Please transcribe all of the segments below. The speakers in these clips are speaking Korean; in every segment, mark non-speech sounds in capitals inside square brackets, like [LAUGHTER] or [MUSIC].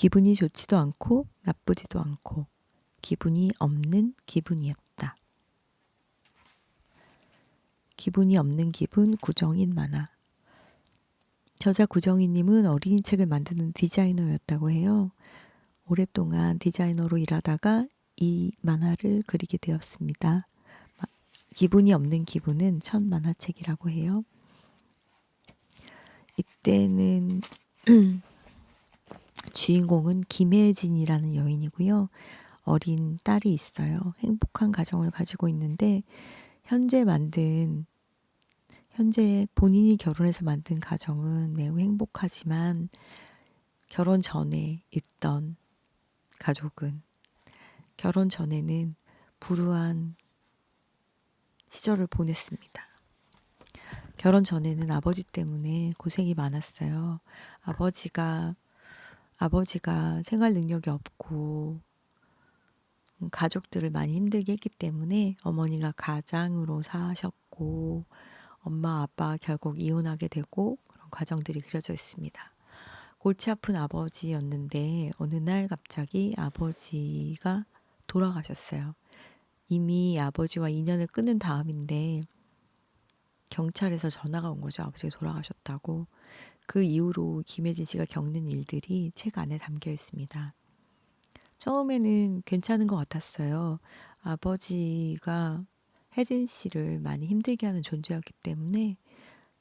기분이 좋지도 않고 나쁘지도 않고 기분이 없는 기분이었다. 기분이 없는 기분 구정인 만화. 저자 구정인님은 어린이 책을 만드는 디자이너였다고 해요. 오랫동안 디자이너로 일하다가 이 만화를 그리게 되었습니다. 마- 기분이 없는 기분은 첫 만화책이라고 해요. 이때는 [CLEARS THROAT] 주인공은 김혜진이라는 여인이고요. 어린 딸이 있어요. 행복한 가정을 가지고 있는데 현재 만든 현재 본인이 결혼해서 만든 가정은 매우 행복하지만 결혼 전에 있던 가족은 결혼 전에는 불우한 시절을 보냈습니다. 결혼 전에는 아버지 때문에 고생이 많았어요. 아버지가 아버지가 생활 능력이 없고 음, 가족들을 많이 힘들게 했기 때문에 어머니가 가장으로 사셨고 엄마 아빠 결국 이혼하게 되고 그런 과정들이 그려져 있습니다. 골치 아픈 아버지였는데 어느 날 갑자기 아버지가 돌아가셨어요. 이미 아버지와 인연을 끊은 다음인데 경찰에서 전화가 온 거죠. 아버지가 돌아가셨다고. 그 이후로 김혜진 씨가 겪는 일들이 책 안에 담겨 있습니다. 처음에는 괜찮은 것 같았어요. 아버지가 혜진 씨를 많이 힘들게 하는 존재였기 때문에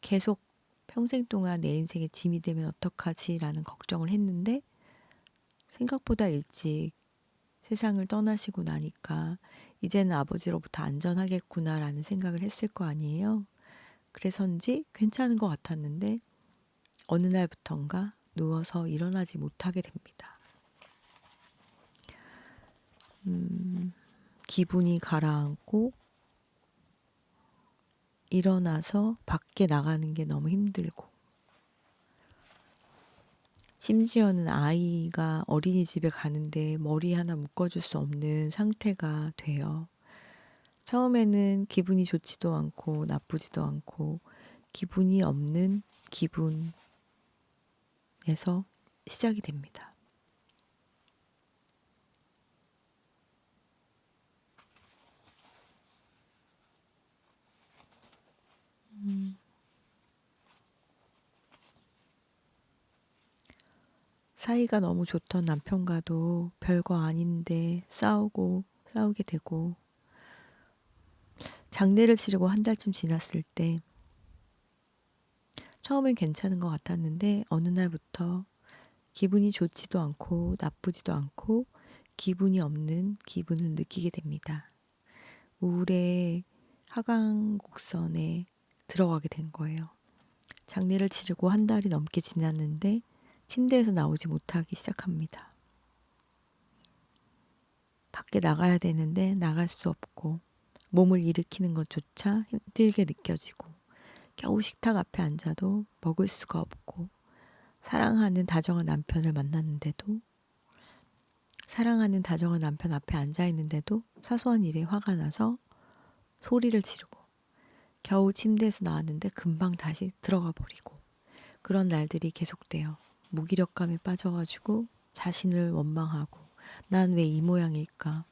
계속 평생 동안 내 인생에 짐이 되면 어떡하지라는 걱정을 했는데 생각보다 일찍 세상을 떠나시고 나니까 이제는 아버지로부터 안전하겠구나라는 생각을 했을 거 아니에요. 그래서인지 괜찮은 것 같았는데 어느 날부턴가 누워서 일어나지 못하게 됩니다. 음, 기분이 가라앉고 일어나서 밖에 나가는 게 너무 힘들고 심지어는 아이가 어린이집에 가는데 머리 하나 묶어줄 수 없는 상태가 돼요. 처음에는 기분이 좋지도 않고 나쁘지도 않고 기분이 없는 기분 에서 시작이 됩니다. 음. 사이가 너무 좋던 남편과도 별거 아닌데 싸우고 싸우게 되고 장례를 치르고 한 달쯤 지났을 때 처음엔 괜찮은 것 같았는데 어느 날부터 기분이 좋지도 않고 나쁘지도 않고 기분이 없는 기분을 느끼게 됩니다. 우울의 하강 곡선에 들어가게 된 거예요. 장례를 치르고 한 달이 넘게 지났는데 침대에서 나오지 못하기 시작합니다. 밖에 나가야 되는데 나갈 수 없고 몸을 일으키는 것조차 힘들게 느껴지고 겨우 식탁 앞에 앉아도 먹을 수가 없고 사랑하는 다정한 남편을 만났는데도 사랑하는 다정한 남편 앞에 앉아 있는데도 사소한 일에 화가 나서 소리를 지르고 겨우 침대에서 나왔는데 금방 다시 들어가 버리고 그런 날들이 계속돼요. 무기력감에 빠져가지고 자신을 원망하고 난 왜 이 모양일까?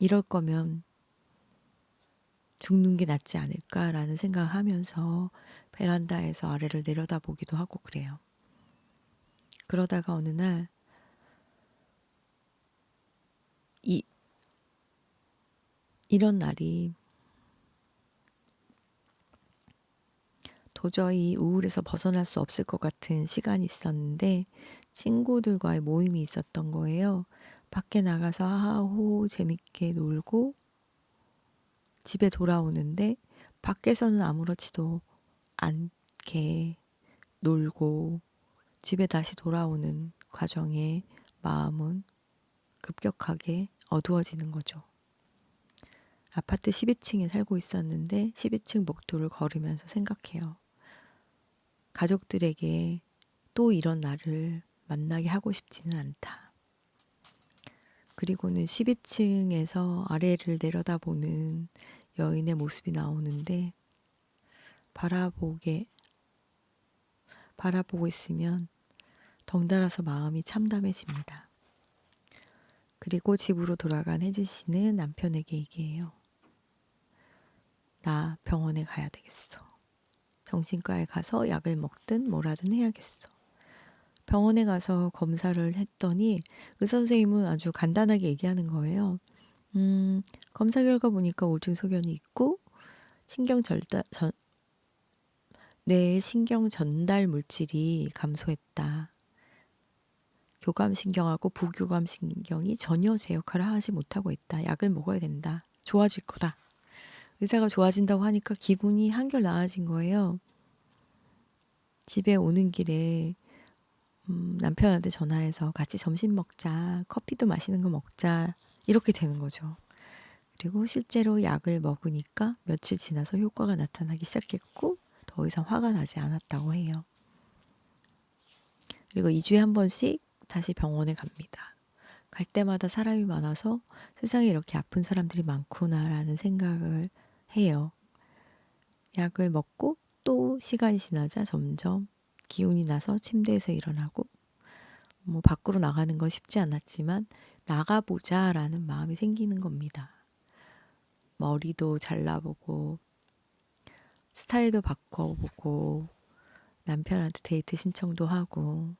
이럴 거면 죽는 게 낫지 않을까라는 생각을 하면서 베란다에서 아래를 내려다보기도 하고 그래요. 그러다가 어느 날 이, 이런 날이 도저히 우울에서 벗어날 수 없을 것 같은 시간이 있었는데 친구들과의 모임이 있었던 거예요. 밖에 나가서 하하호 재밌게 놀고 집에 돌아오는데 밖에서는 아무렇지도 않게 놀고 집에 다시 돌아오는 과정에 마음은 급격하게 어두워지는 거죠. 아파트 12층에 살고 있었는데 12층 복도를 걸으면서 생각해요. 가족들에게 또 이런 날을 만나게 하고 싶지는 않다. 그리고는 12층에서 아래를 내려다보는 여인의 모습이 나오는데 바라보게 바라보고 있으면 덩달아서 마음이 참담해집니다. 그리고 집으로 돌아간 혜진 씨는 남편에게 얘기해요. 나 병원에 가야 되겠어. 정신과에 가서 약을 먹든 뭐라든 해야겠어. 병원에 가서 검사를 했더니 의사 선생님은 아주 간단하게 얘기하는 거예요. 음, 검사 결과 보니까 우울증 소견이 있고 신경 절다, 전, 뇌의 신경 전달 물질이 감소했다. 교감신경하고 부교감신경이 전혀 제 역할을 하지 못하고 있다. 약을 먹어야 된다. 좋아질 거다. 의사가 좋아진다고 하니까 기분이 한결 나아진 거예요. 집에 오는 길에 음, 남편한테 전화해서 같이 점심 먹자, 커피도 마시는 거 먹자, 이렇게 되는 거죠. 그리고 실제로 약을 먹으니까 며칠 지나서 효과가 나타나기 시작했고, 더 이상 화가 나지 않았다고 해요. 그리고 2주에 한 번씩 다시 병원에 갑니다. 갈 때마다 사람이 많아서 세상에 이렇게 아픈 사람들이 많구나라는 생각을 해요. 약을 먹고 또 시간이 지나자 점점 기운이 나서 침대에서 일어나고 뭐 밖으로 나가는 건 쉽지 않았지만 나가보자 라는 마음이 생기는 겁니다. 머리도 잘라보고 스타일도 바꿔보고 남편한테 데이트 신청도 하고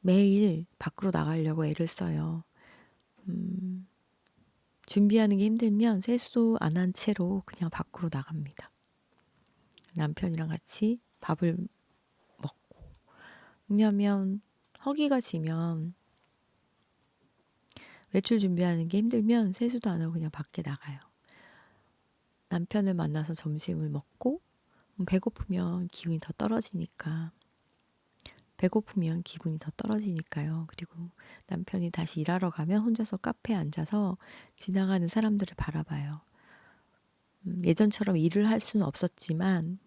매일 밖으로 나가려고 애를 써요. 음, 준비하는 게 힘들면 세수 안한 채로 그냥 밖으로 나갑니다. 남편이랑 같이 밥을 먹고. 왜냐하면 허기가 지면 외출 준비하는 게 힘들면 세수도 안 하고 그냥 밖에 나가요. 남편을 만나서 점심을 먹고 음, 배고프면 기운이 더 떨어지니까 배고프면 기분이 더 떨어지니까요. 그리고 남편이 다시 일하러 가면 혼자서 카페에 앉아서 지나가는 사람들을 바라봐요. 음, 예전처럼 일을 할 수는 없었지만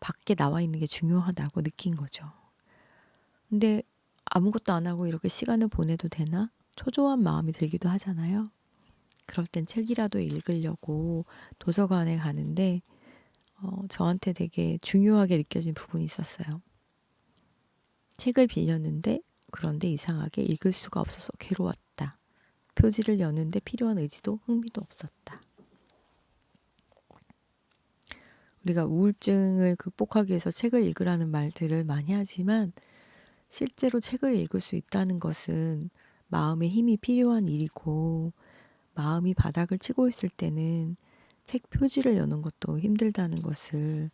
밖에 나와 있는 게 중요하다고 느낀 거죠. 근데 아무것도 안 하고 이렇게 시간을 보내도 되나? 초조한 마음이 들기도 하잖아요. 그럴 땐 책이라도 읽으려고 도서관에 가는데 어, 저한테 되게 중요하게 느껴진 부분이 있었어요. 책을 빌렸는데 그런데 이상하게 읽을 수가 없어서 괴로웠다. 표지를 여는데 필요한 의지도 흥미도 없었다. 우리가 우울증을 극복하기 위해서 책을 읽으라는 말들을 많이 하지만 실제로 책을 읽을 수 있다는 것은 마음에 힘이 필요한 일이고 마음이 바닥을 치고 있을 때는 책 표지를 여는 것도 힘들다는 것을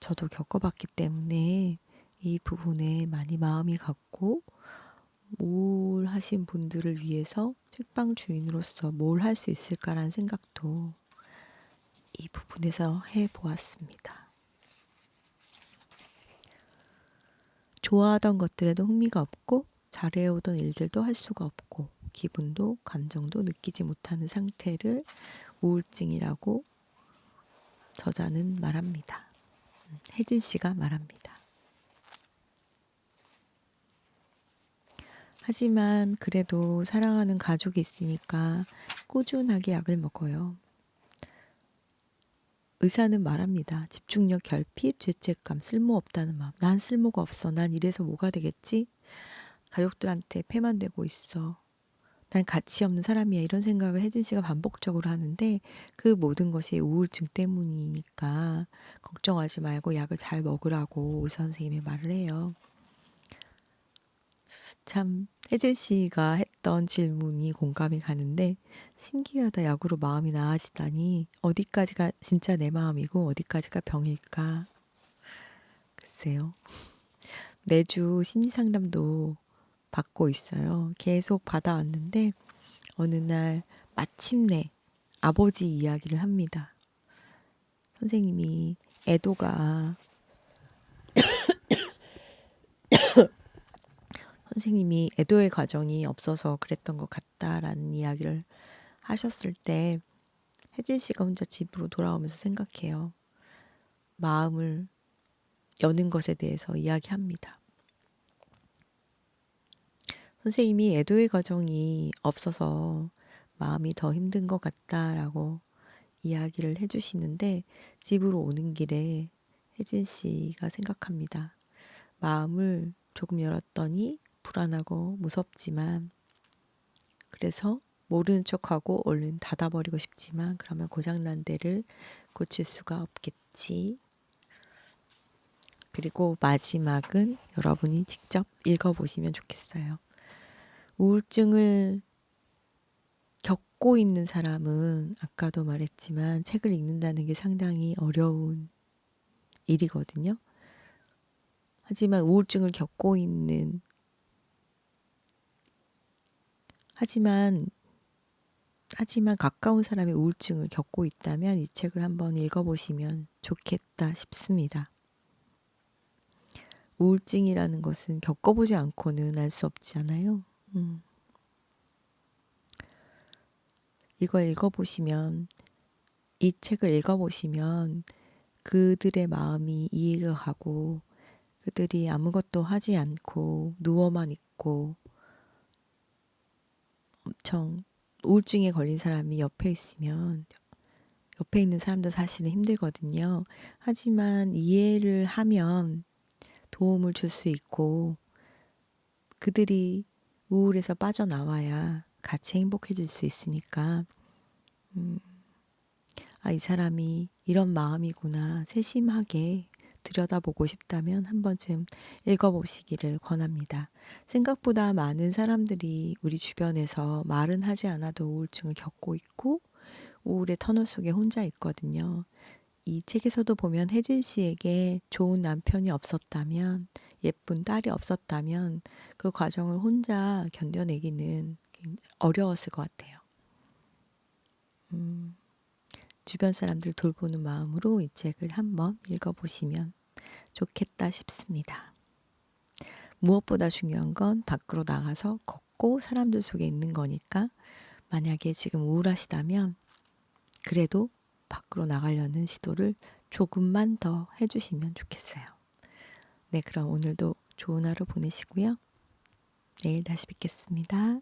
저도 겪어봤기 때문에 이 부분에 많이 마음이 갔고 우울하신 분들을 위해서 책방 주인으로서 뭘 할 수 있을까라는 생각도 이 부분에서 해 보았습니다. 좋아하던 것들에도 흥미가 없고 잘해오던 일들도 할 수가 없고 기분도 감정도 느끼지 못하는 상태를 우울증이라고 저자는 말합니다. 음, 혜진 씨가 말합니다. 하지만 그래도 사랑하는 가족이 있으니까 꾸준하게 약을 먹어요. 의사는 말합니다. 집중력 결핍, 죄책감, 쓸모없다는 마음. 난 쓸모가 없어. 난 이래서 뭐가 되겠지? 가족들한테 패만 되고 있어. 난 가치 없는 사람이야. 이런 생각을 혜진 씨가 반복적으로 하는데 그 모든 것이 우울증 때문이니까 걱정하지 말고 약을 잘 먹으라고 의사 선생님이 말을 해요. 참 혜진 씨가 했던 질문이 공감이 가는데 신기하다 약으로 마음이 나아지다니. 어디까지가 진짜 내 마음이고 어디까지가 병일까? 글쎄요. 매주 심리 상담도 받고 있어요. 계속 받아왔는데 어느 날 마침내 아버지 이야기를 합니다. 선생님이 애도가 선생님이 애도의 과정이 없어서 그랬던 것 같다라는 이야기를 하셨을 때 혜진 씨가 혼자 집으로 돌아오면서 생각해요. 마음을 여는 것에 대해서 이야기합니다. 선생님이 애도의 과정이 없어서 마음이 더 힘든 것 같다라고 이야기를 해주시는데 집으로 오는 길에 혜진 씨가 생각합니다. 마음을 조금 열었더니 불안하고 무섭지만 그래서 모르는 척하고 얼른 닫아버리고 싶지만 그러면 고장난 데를 고칠 수가 없겠지. 그리고 마지막은 여러분이 직접 읽어보시면 좋겠어요. 우울증을 겪고 있는 사람은 아까도 말했지만 책을 읽는다는 게 상당히 어려운 일이거든요. 하지만 우울증을 겪고 있는 하지만 하지만 가까운 사람이 우울증을 겪고 있다면 이 책을 한번 읽어보시면 좋겠다 싶습니다. 우울증이라는 것은 겪어보지 않고는 알 수 없잖아요. 음. 이걸 읽어보시면, 이 책을 읽어보시면 그들의 마음이 이해가 가고 그들이 아무것도 하지 않고 누워만 있고 엄청 우울증에 걸린 사람이 옆에 있으면 옆에 있는 사람도 사실은 힘들거든요. 하지만 이해를 하면 도움을 줄 수 있고 그들이 우울에서 빠져나와야 같이 행복해질 수 있으니까 음, 아, 이 사람이 이런 마음이구나 세심하게 들여다보고 싶다면 한 번쯤 읽어보시기를 권합니다. 생각보다 많은 사람들이 우리 주변에서 말은 하지 않아도 우울증을 겪고 있고 우울의 터널 속에 혼자 있거든요. 이 책에서도 보면 혜진 씨에게 좋은 남편이 없었다면, 예쁜 딸이 없었다면 그 과정을 혼자 견뎌내기는 어려웠을 것 같아요. 음, 주변 사람들 돌보는 마음으로 이 책을 한번 읽어보시면 좋겠다 싶습니다. 무엇보다 중요한 건 밖으로 나가서 걷고 사람들 속에 있는 거니까 만약에 지금 우울하시다면 그래도 밖으로 나가려는 시도를 조금만 더 해주시면 좋겠어요. 네, 그럼 오늘도 좋은 하루 보내시고요. 내일 다시 뵙겠습니다.